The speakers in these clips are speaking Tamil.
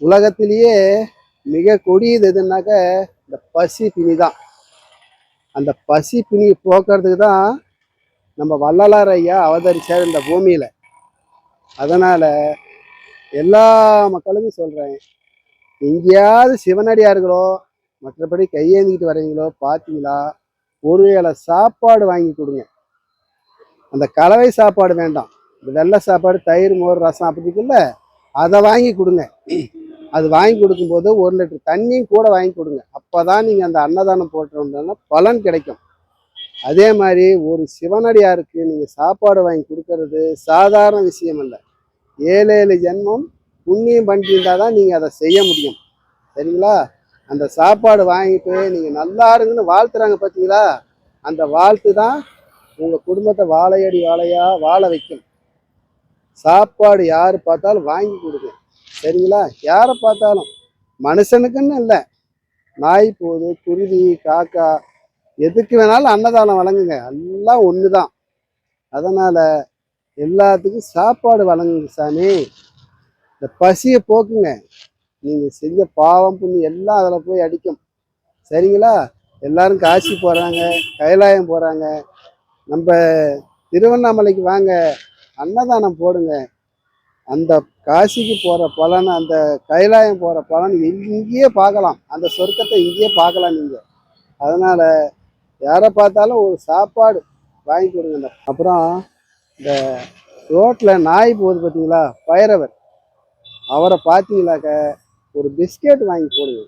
உலகத்திலேயே மிக கொடியது எதுனாக்க இந்த பசி பிணி தான். அந்த பசி பிணி போக்குறதுக்கு தான் நம்ம வள்ளலார் ஐயா அவதரிச்சார் இந்த பூமியில். அதனால் எல்லா மக்களுக்கும் சொல்கிறேன் எங்கேயாவது சிவனடியார்களோ மற்றபடி கையேந்திக்கிட்டு வரீங்களோ பார்த்தீங்களா ஒரு வேளை சாப்பாடு வாங்கி கொடுங்க. அந்த கலவை சாப்பாடு வேண்டாம். இந்த வெள்ளை சாப்பாடு தயிர் மோர் ரசம் அப்படி இருக்குல்ல அதை வாங்கி கொடுங்க. அது வாங்கி கொடுக்கும்போது ஒரு லிட்டர் தண்ணியும் கூட வாங்கி கொடுங்க. அப்போ தான் நீங்கள் அந்த அன்னதானம் போட்டோம்னா பலன் கிடைக்கும். அதே மாதிரி ஒரு சிவனடியாருக்கு நீங்கள் சாப்பாடு வாங்கி கொடுக்கறது சாதாரண விஷயம் இல்லை ஏழு ஏழு ஜென்மம் புண்ணியம் பண்ணியிருந்தால் தான் நீங்கள் அதை செய்ய முடியும். சரிங்களா? அந்த சாப்பாடு வாங்கிட்டு நீங்கள் நல்லா இருங்கன்னு வாழ்த்துறாங்க பார்த்தீங்களா அந்த வாழ்த்து தான் உங்கள் குடும்பத்தை வாழையடி வாழையாக வாழ வைக்கும். சாப்பாடு யார் பார்த்தாலும் வாங்கி கொடுங்க. சரிங்களா யாரை பார்த்தாலும்? மனுஷனுக்குன்னு இல்லை. நாய் போகுது குருவி காக்கா எதுக்கு வேணாலும் அன்னதானம் வழங்குங்க. எல்லாம் ஒன்று தான் அதனால் எல்லாத்துக்கும் சாப்பாடு வழங்குங்க சாமி. இந்த பசியை போக்குங்க. நீங்கள் செஞ்ச பாவம் புண்ணி எல்லாம் அதில் போய் அடிக்கும். சரிங்களா? எல்லாரும் காசி போகிறாங்க கைலாயம் போகிறாங்க நம்ம திருவண்ணாமலைக்கு வாங்க. அன்னதானம் போடுங்க. அந்த காசிக்கு போகிற பலன் அந்த கைலாயம் போகிற பலன் இங்கேயே பார்க்கலாம். அந்த சொர்க்கத்தை இங்கேயே பார்க்கலாம் நீங்கள் அதனால் யாரை பார்த்தாலும் ஒரு சாப்பாடு வாங்கி கொடுங்க. அப்புறம் இந்த ரோட்டில் நாய் போகுது பார்த்தீங்களா பைரவர். அவரை பார்த்தீங்களாக்க ஒரு பிஸ்கெட் வாங்கி போடுங்க.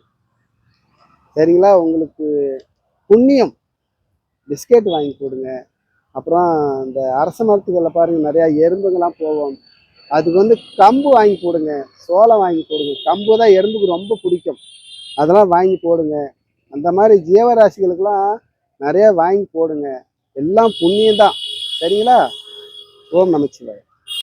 சரிங்களா? உங்களுக்கு புண்ணியம். பிஸ்கெட் வாங்கி போடுங்க. அப்புறம் இந்த அரச மரத்துகளில் பாருங்கள் நிறையா எறும்புங்கெல்லாம் போவோம் அதுக்கு வந்து கம்பு வாங்கி போடுங்க சோளம் வாங்கி போடுங்க. கம்பு தான் எறும்புக்கு ரொம்ப பிடிக்கும். அதெல்லாம் வாங்கி போடுங்க. அந்த மாதிரி ஜீவராசிகளுக்கெல்லாம் நிறையா வாங்கி போடுங்க. எல்லாம் புண்ணியம் தான் சரிங்களா? ஓம் நமச்சிவாய்